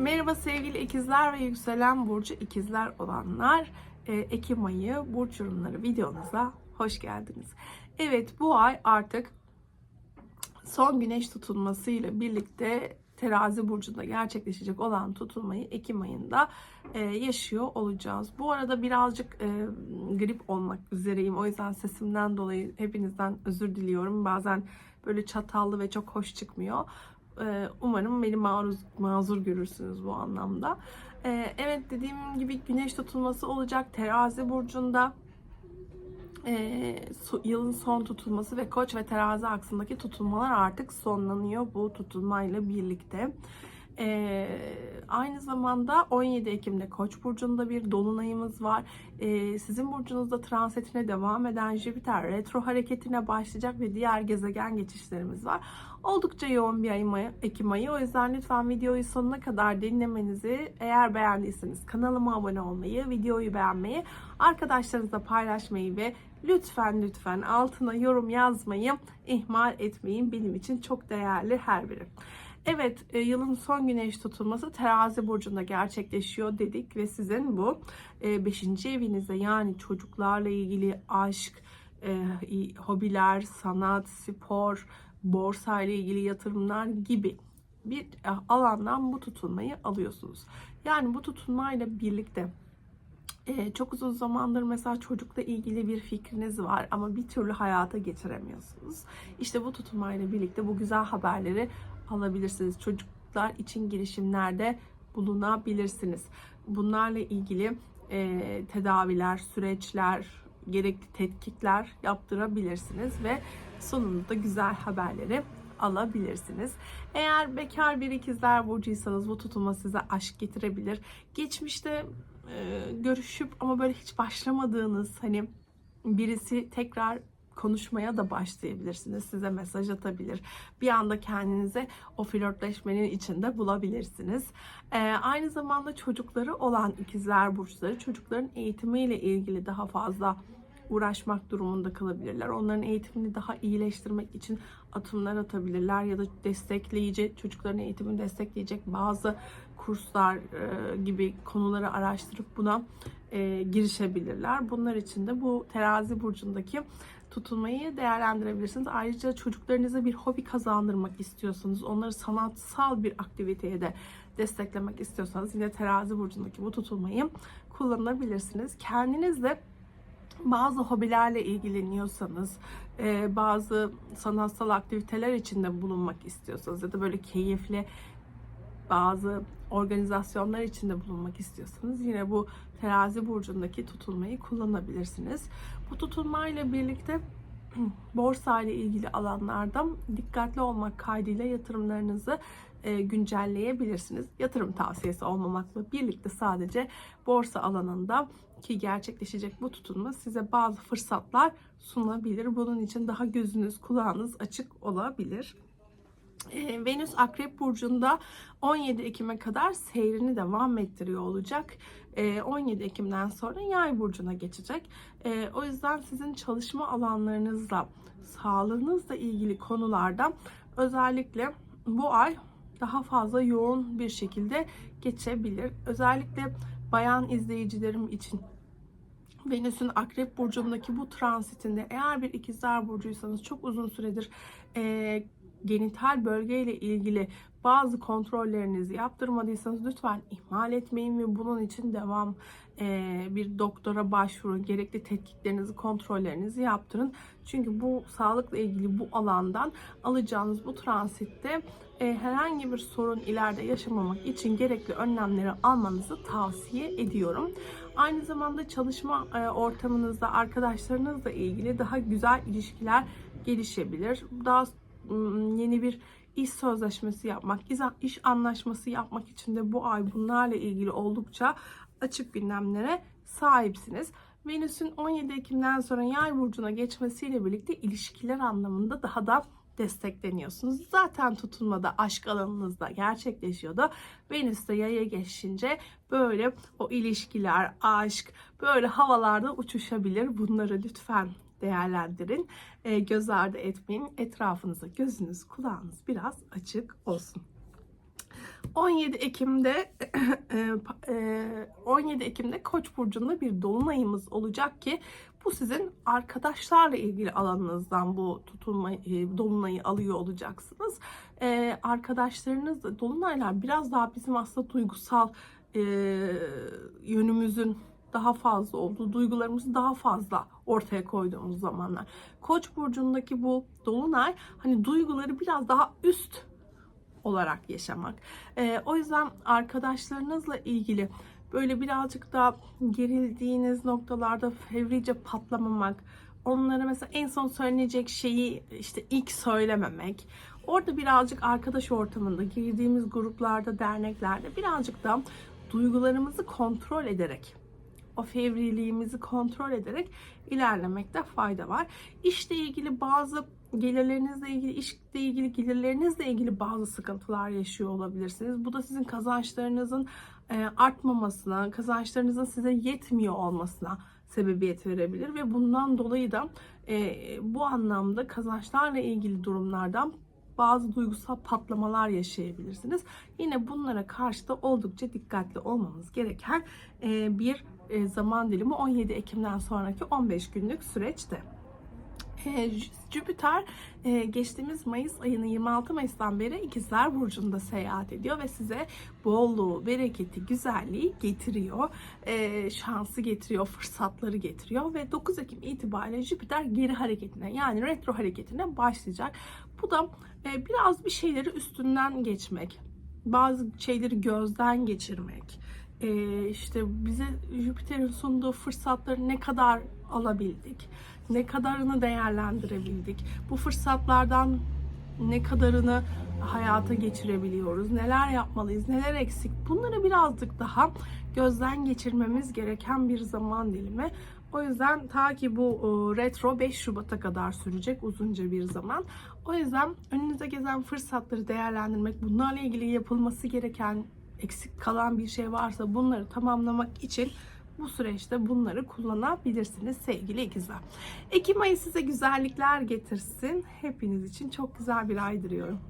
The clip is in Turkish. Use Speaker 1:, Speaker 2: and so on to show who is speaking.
Speaker 1: Merhaba sevgili ikizler ve yükselen burcu ikizler olanlar. Ee, Ekim ayı burç yorumları videomuza hoş geldiniz. Evet bu ay artık son güneş tutulması ile birlikte terazi burcunda gerçekleşecek olan tutulmayı Ekim ayında e, yaşıyor olacağız. Bu arada birazcık e, grip olmak üzereyim. O yüzden sesimden dolayı hepinizden özür diliyorum. Bazen böyle çatallı ve çok hoş çıkmıyor. E, umarım beni maruz, mazur görürsünüz bu anlamda. E, evet dediğim gibi güneş tutulması olacak terazi burcunda. E, yılın son tutulması ve koç ve terazi aksındaki tutulmalar artık sonlanıyor bu tutulmayla birlikte. E, aynı zamanda 17 Ekim'de Koç burcunda bir dolunayımız var. E, sizin burcunuzda transitine devam eden Jüpiter retro hareketine başlayacak ve diğer gezegen geçişlerimiz var. Oldukça yoğun bir ayı, Ekim ayı. O yüzden lütfen videoyu sonuna kadar dinlemenizi, eğer beğendiyseniz kanalıma abone olmayı, videoyu beğenmeyi, arkadaşlarınızla paylaşmayı ve lütfen lütfen altına yorum yazmayı ihmal etmeyin. Benim için çok değerli her biri. Evet, e, yılın son güneş tutulması terazi burcunda gerçekleşiyor dedik ve sizin bu 5. evinizde yani çocuklarla ilgili aşk, e, hobiler, sanat, spor, borsa ile ilgili yatırımlar gibi bir e, alandan bu tutulmayı alıyorsunuz. Yani bu tutulmayla birlikte e, çok uzun zamandır mesela çocukla ilgili bir fikriniz var ama bir türlü hayata geçiremiyorsunuz. İşte bu tutulmayla birlikte bu güzel haberleri alabilirsiniz. Çocuklar için girişimlerde bulunabilirsiniz. Bunlarla ilgili e, tedaviler, süreçler, gerekli tetkikler yaptırabilirsiniz ve sonunda güzel haberleri alabilirsiniz. Eğer bekar bir ikizler burcuysanız bu tutulma size aşk getirebilir. Geçmişte e, görüşüp ama böyle hiç başlamadığınız hani birisi tekrar konuşmaya da başlayabilirsiniz. Size mesaj atabilir. Bir anda kendinizi o flörtleşmenin içinde bulabilirsiniz. Ee, aynı zamanda çocukları olan ikizler burçları çocukların eğitimiyle ilgili daha fazla uğraşmak durumunda kalabilirler. Onların eğitimini daha iyileştirmek için atımlar atabilirler ya da destekleyici, çocukların eğitimini destekleyecek bazı kurslar e, gibi konuları araştırıp buna e, girişebilirler. Bunlar için de bu terazi burcundaki tutulmayı değerlendirebilirsiniz. Ayrıca çocuklarınıza bir hobi kazandırmak istiyorsanız, onları sanatsal bir aktiviteye de desteklemek istiyorsanız yine terazi burcundaki bu tutulmayı kullanabilirsiniz. Kendiniz de bazı hobilerle ilgileniyorsanız, bazı sanatsal aktiviteler içinde bulunmak istiyorsanız ya da böyle keyifli bazı organizasyonlar içinde bulunmak istiyorsanız yine bu terazi burcundaki tutulmayı kullanabilirsiniz. Bu tutulmayla birlikte borsa ile ilgili alanlarda dikkatli olmak kaydıyla yatırımlarınızı e, güncelleyebilirsiniz. Yatırım tavsiyesi olmamakla birlikte sadece borsa alanında ki gerçekleşecek bu tutulma size bazı fırsatlar sunabilir. Bunun için daha gözünüz, kulağınız açık olabilir. E, Venüs Akrep Burcu'nda 17 Ekim'e kadar seyrini devam ettiriyor olacak. E, 17 Ekim'den sonra Yay Burcu'na geçecek. E, o yüzden sizin çalışma alanlarınızla, sağlığınızla ilgili konularda özellikle bu ay daha fazla yoğun bir şekilde geçebilir. Özellikle bayan izleyicilerim için Venüs'ün Akrep Burcu'ndaki bu transitinde eğer bir ikizler burcuysanız çok uzun süredir e, genital bölgeyle ilgili bazı kontrollerinizi yaptırmadıysanız lütfen ihmal etmeyin ve bunun için devam e, bir doktora başvurun. Gerekli tetkiklerinizi, kontrollerinizi yaptırın. Çünkü bu sağlıkla ilgili bu alandan alacağınız bu transitte e, herhangi bir sorun ileride yaşamamak için gerekli önlemleri almanızı tavsiye ediyorum. Aynı zamanda çalışma e, ortamınızda arkadaşlarınızla ilgili daha güzel ilişkiler gelişebilir. Daha yeni bir iş sözleşmesi yapmak, iş anlaşması yapmak için de bu ay bunlarla ilgili oldukça açık gündemlere sahipsiniz. Venüs'ün 17 Ekim'den sonra Yay burcuna geçmesiyle birlikte ilişkiler anlamında daha da destekleniyorsunuz. Zaten tutulmada aşk alanınızda gerçekleşiyordu. Venüs de yaya geçince böyle o ilişkiler, aşk böyle havalarda uçuşabilir. Bunları lütfen değerlendirin. E, göz ardı etmeyin. Etrafınıza gözünüz, kulağınız biraz açık olsun. 17 Ekim'de e, 17 Ekim'de Koç burcunda bir dolunayımız olacak ki bu sizin arkadaşlarla ilgili alanınızdan bu tutulma e, dolunayı alıyor olacaksınız. E, arkadaşlarınız dolunaylar biraz daha bizim aslında duygusal e, yönümüzün daha fazla olduğu, duygularımızı daha fazla ortaya koyduğumuz zamanlar. Koç burcundaki bu dolunay hani duyguları biraz daha üst olarak yaşamak. Ee, o yüzden arkadaşlarınızla ilgili böyle birazcık da gerildiğiniz noktalarda fevrice patlamamak, onlara mesela en son söylenecek şeyi işte ilk söylememek, orada birazcık arkadaş ortamında girdiğimiz gruplarda, derneklerde birazcık da duygularımızı kontrol ederek o fevriliğimizi kontrol ederek ilerlemekte fayda var. İşle ilgili bazı gelirlerinizle ilgili, işle ilgili, gelirlerinizle ilgili bazı sıkıntılar yaşıyor olabilirsiniz. Bu da sizin kazançlarınızın e, artmamasına, kazançlarınızın size yetmiyor olmasına sebebiyet verebilir ve bundan dolayı da e, bu anlamda kazançlarla ilgili durumlardan bazı duygusal patlamalar yaşayabilirsiniz. Yine bunlara karşı da oldukça dikkatli olmamız gereken e, bir zaman dilimi 17 Ekim'den sonraki 15 günlük süreçte. E, Jüpiter e, geçtiğimiz Mayıs ayının 26 Mayıs'tan beri İkizler Burcu'nda seyahat ediyor ve size bolluğu, bereketi, güzelliği getiriyor. E, şansı getiriyor, fırsatları getiriyor ve 9 Ekim itibariyle Jüpiter geri hareketine yani retro hareketine başlayacak. Bu da e, biraz bir şeyleri üstünden geçmek, bazı şeyleri gözden geçirmek, e, işte bize Jüpiter'in sunduğu fırsatları ne kadar alabildik, ne kadarını değerlendirebildik, bu fırsatlardan ne kadarını hayata geçirebiliyoruz, neler yapmalıyız, neler eksik bunları birazcık daha gözden geçirmemiz gereken bir zaman dilimi. O yüzden ta ki bu e, retro 5 Şubat'a kadar sürecek uzunca bir zaman. O yüzden önünüze gezen fırsatları değerlendirmek, bunlarla ilgili yapılması gereken eksik kalan bir şey varsa bunları tamamlamak için bu süreçte bunları kullanabilirsiniz sevgili ikizler. Ekim ayı size güzellikler getirsin. Hepiniz için çok güzel bir ay diliyorum.